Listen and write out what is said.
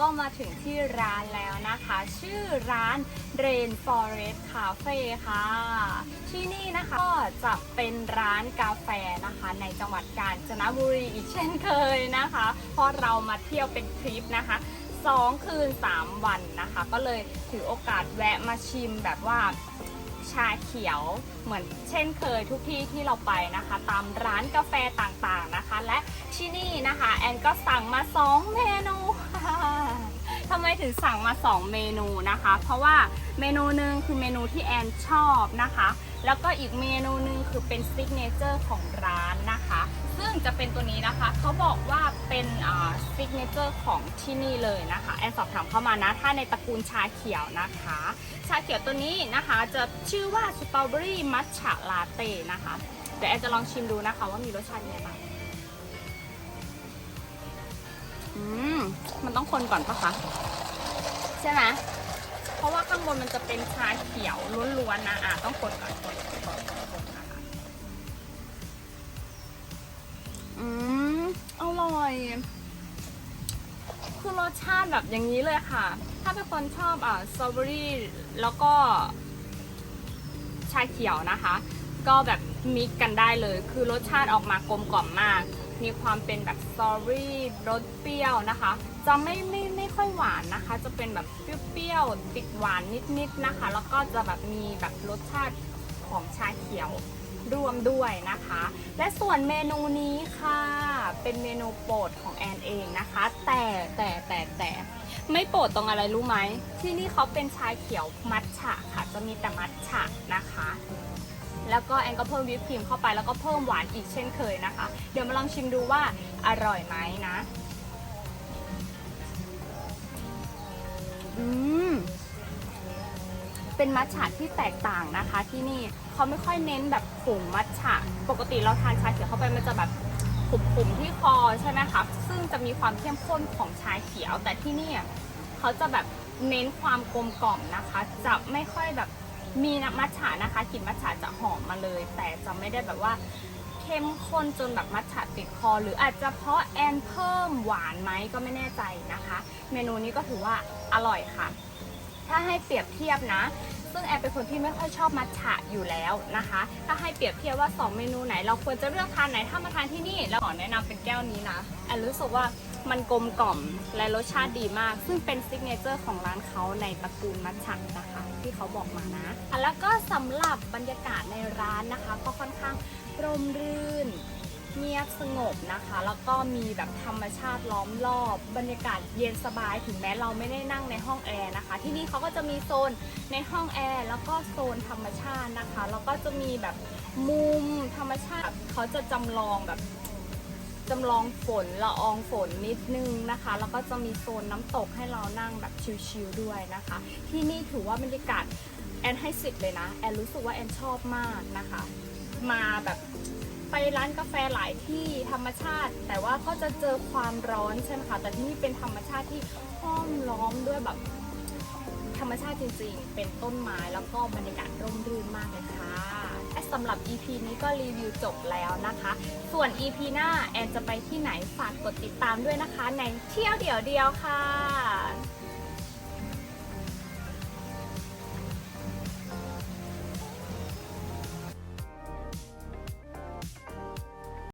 ก็มาถึงที่ร้านแล้วนะคะ ชื่อร้าน Rain Forest Cafe ค่ะ ที่นี่นะคะก็จะเป็นร้านกาแฟนะคะ ในจังหวัดกาญจนบุรีอีกเช่นเคยนะคะ เพราะเรามาเที่ยวเป็นทริปนะคะ2คืน 3 วันนะคะ ก็เลยถือโอกาสแวะมาชิมแบบว่าชาเขียวเหมือนเช่นเคยทุกที่ที่เราไปนะคะ ตามร้านกาแฟต่างๆนะคะ และที่นี่นะคะ แอนก็สั่งมา 2 เมนูค่ะ ทำไมถึงสั่งมา 2 เมนูนะคะ เพราะว่าเมนูหนึ่งคือเมนูที่แอนชอบนะคะ แล้วก็อีกเมนูหนึ่งคือเป็นซิกเนเจอร์ของร้านนะคะ ซึ่งจะเป็นตัวนี้นะคะ เขาบอกว่าเป็นซิกเนเจอร์ของที่นี่เลยนะคะแอนสอบถามเข้ามานะ ถ้าในตระกูลชาเขียวนะคะ ชาเขียวตัวนี้นะคะจะชื่อว่าสตรอเบอรี่มัทฉะลาเต้นะคะเดี๋ยวแอนจะลองชิมดูนะคะว่ามีรสชาติยังไงบ้าง คนก่อนปะคะใช่ไหมเพราะว่าข้างบนมันจะเป็นชาเขียวล้วนๆนะอะต้องคนก่อนคนก่อนคนก่อนนะคะอืมอร่อย คือรสชาติแบบอย่างนี้เลยค่ะ ถ้าเป็นคนชอบอะสตรอเบอรี่แล้วก็ ชาเขียวนะคะ ก็แบบมิกกันได้เลย คือรสชาติออกมากลมกล่อมมาก มีความเป็นแบบสตอรี่รสเปรี้ยวนะคะ จะไม่ไม่ไม่ค่อยหวานนะคะ จะเป็นแบบเปรี้ยวๆติดหวานนิดๆนะคะ แล้วก็จะแบบมีแบบรสชาติของชาเขียวรวมด้วยนะคะ และส่วนเมนูนี้ค่ะ เป็นเมนูโปรดของแอนเองนะคะ แต่แต่แต่แต่ไม่โปรดตรงอะไรรู้ไหม ที่นี่เขาเป็นชาเขียวมัทฉะค่ะ จะมีแต่มัทฉะนะคะ แล้วก็แอนก็เพิ่มวิปครีมเข้าไปแล้วก็เพิ่มหวานอีกเช่นเคยนะคะ เดี๋ยวมาลองชิมดูว่าอร่อยไหมนะ อืมเป็นมัทฉะที่แตกต่างนะคะที่นี่เขาไม่ค่อยเน้นแบบผงมัทฉะ ปกติเราทานชาเขียวเข้าไปมันจะแบบขุ่มๆที่คอใช่ไหมคะซึ่งจะมีความเข้มข้นของชาเขียวแต่ที่นี่เขาจะแบบเน้นความกลมกล่อมนะคะ จะไม่ค่อยแบบ มีน้ำมัทฉะนะคะกลิ่นมัทฉะจะหอมมาเลย แต่จะไม่ได้แบบว่าเข้มข้นจนแบบมัทฉะติดคอ หรืออาจจะเพราะแอนเพิ่มหวานไหมก็ไม่แน่ใจนะคะ เมนูนี้ก็ถือว่าอร่อยค่ะ ถ้าให้เปรียบเทียบนะซึ่งแอนเป็นคนที่ไม่ค่อยชอบมัทฉะอยู่แล้วนะคะ ถ้าให้เปรียบเทียบว่า 2 เมนูไหน เราควรจะเลือกทานไหน ถ้ามาทานที่นี่ แล้วขอแนะนำเป็นแก้วนี้นะแอนรู้สึกว่ามันกลมกล่อมและรสชาติดีมาก ซึ่งเป็นซิกเนเจอร์ของร้านเขาในตระกูลมัทฉะนะคะ ที่เขาบอกมานะ แล้วก็สำหรับบรรยากาศในร้านนะคะ ก็ค่อนข้างร่มรื่นเงียบสงบนะคะ แล้วก็มีแบบธรรมชาติล้อมรอบ บรรยากาศเย็นสบายถึงแม้เราไม่ได้นั่งในห้องแอร์นะคะ ที่นี่เขาก็จะมีโซนในห้องแอร์แล้วก็โซนธรรมชาตินะคะ แล้วก็จะมีแบบมุมธรรมชาติเขาจะจำลองแบบ จำลองฝนละอองฝนนิดนึงนะคะ แล้วก็จะมีโซนน้ำตกให้เรานั่งแบบชิลๆด้วยนะคะ ที่นี่ถือว่าบรรยากาศแอนให้สิทธิ์เลยนะ แอนรู้สึกว่าแอนชอบมากนะคะ มาแบบไปร้านกาแฟหลายที่ธรรมชาติ แต่ว่าก็จะเจอความร้อนใช่ไหมคะแต่ที่นี่เป็นธรรมชาติที่ห้อมล้อมด้วยแบบ รมชาติจริงๆ เป็นต้นไม้แล้วก็บรรยากาศร่มรื่นมากเลยค่ะและสำหรับ EP นี้ก็รีวิวจบแล้วนะคะ ส่วน EP หน้าแอนจะไปที่ไหนฝากกดติดตามด้วยนะคะ ในเที่ยวเดียวเดียวค่ะ